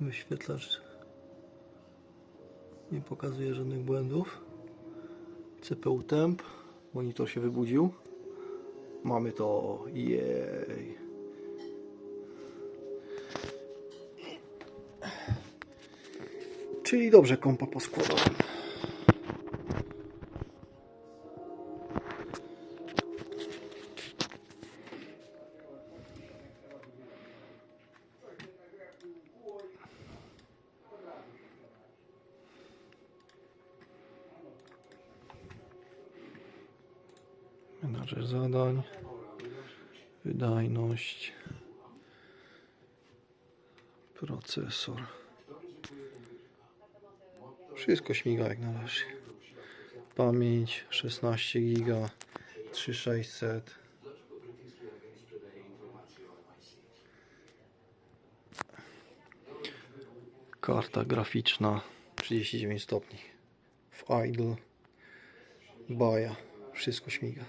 Wyświetlacz nie pokazuje żadnych błędów. CPU temp. Monitor się wybudził. Mamy to. Jej. Czyli dobrze kompa poskładałem. Menadżer zadań, wydajność, procesor. Wszystko śmiga jak należy. Pamięć 16 giga, 3600. Karta graficzna 39 stopni. W idle. Baja. Wszystko śmiga.